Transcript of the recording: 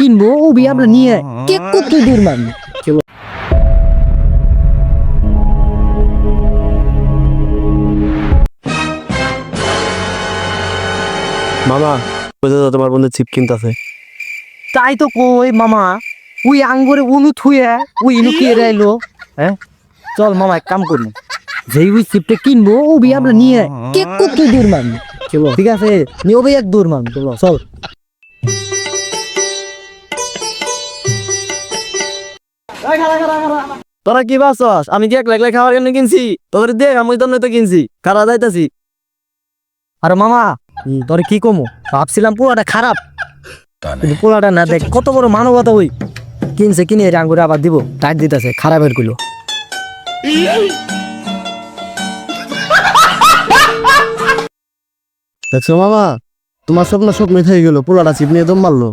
কিনবো? ও বি আমরা নিয়ে কেক কত দূর মান মামা বুঝে তো তোমার বন্ধু চিপ কিনতেছে। তাই তো কই মামা। ওই আঙ্গুরে উনু থুয়ে ওই ইনু কে রাইলো। হ্যাঁ? চল মামা এক কাম করব যেই ওই চিপটা কিনবো ও বি আমরা নিয়ে কেক কত দূর মান ঠিক আছে? নিয়ে ও বি এক দূর মান চলো। তোরা কি বাসস আমি কি একলা একলা খাওয়ার জন্য কিনছি? তোদের দেখ আমি তো তো কিনছি। খারা যাইতাছি। আর মামা তোরে কি কমো? ভাবছিলাম পোলাটা খারাপ। কিন্তু পোলাটা না দেখ কত বড় মানবতা ওই। কিনছে কিনে আঙ্গুরে আবার দিব। টাইট দিতেছে খারাপেরগুলো। দেখছ মামা? তোমার স্বপ্ন স্বপ্ন থেকে গেল। পোলাটা চিপ নিয়ে দম মারলো।